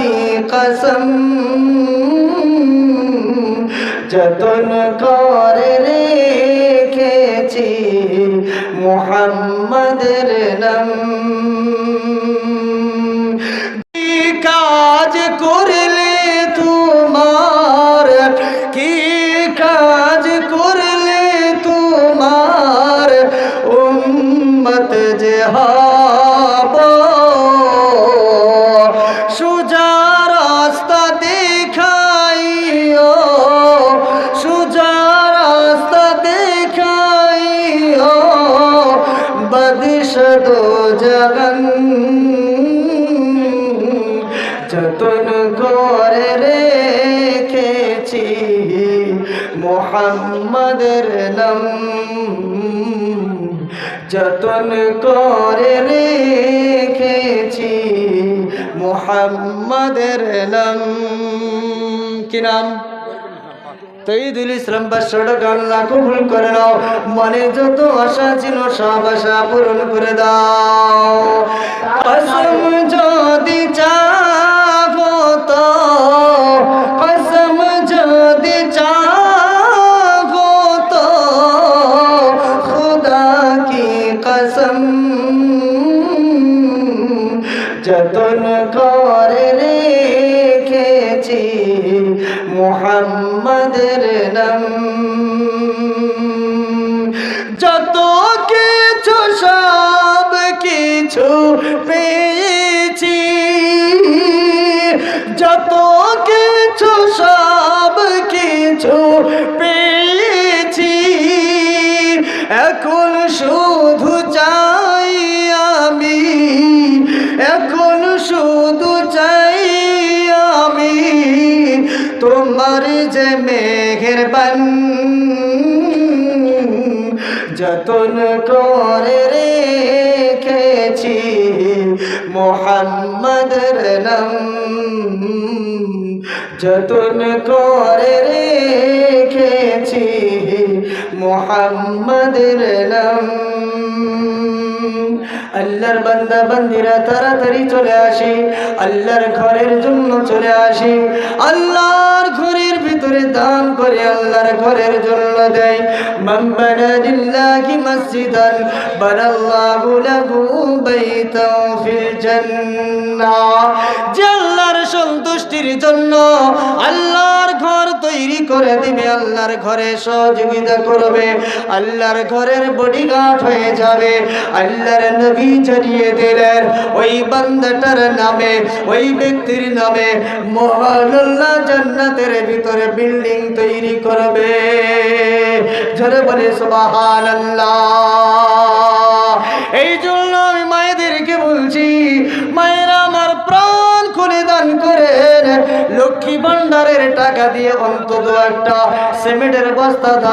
की कसम যতন করে রেখেছি মোহাম্মদের নাম। কাজ করলে তোমার? কি কাজ করলে তোমার? উম্মত যে হয় বদিশদ জগন। যতন করে রেখেছি মোহাম্মদের নাম। যতন করে রেখেছি মোহাম্মদের নাম। কি নাম? তৈদুল ইসলাম পাঁচশোটা গান্না কবুল করে নাও। মনে যত আশা ছিল সব আশা পূরণ করে দাও। কসম যদি চাবো তো, কসম যদি চাবো তো, খুদা কি কসম? যতন করে রেখেছি মোহাম্মদের নাম যত কিছু, সব কিছু পেয়েছি। যত কিছু, সব কিছু পেয়েছি। এখন শুধু চাই আমি, এখন শুধু চাই আমি। তোমার যে মেহেরবান যতন করে রেখেছি মোহাম্মদের নাম। যতন করে রেখেছি মোহাম্মদের নাম। আল্লাহর বান্দা বান্দিরা, তাড়াতাড়ি চলে আসি। আল্লাহর ঘরের জন্য চলে আসি। আল্লাহর ঘরের ভিতরে দান করে আল্লাহর ঘরের জন্য দেয় মাম্বানা লিল্লাহি মসজিদান বানাল্লাহু লাহু বাইতাও ফিল জান্নাহ। যে আল্লাহর সন্তুষ্টির জন্য আল্লাহর ঘর তৈরি করে দিবে, আল্লাহর ঘরে সহযোগিতা করবে, আল্লাহর ঘরের বডিগার্ড হয়ে যাবে, আল্লাহর নবী জানিয়ে দিলেন, ওই বান্দাটার নামে, ওই ব্যক্তির নামে মহাল্লাহ জান্নাতের ভিতরে বিল্ডিং তৈরি করবে। জোরে বলে, সুবহানাল্লাহ। এই জন্য লক্ষ্মী ভান্ডারের টাকা দিয়ে অন্তত একটা সিমেন্টের বস্তা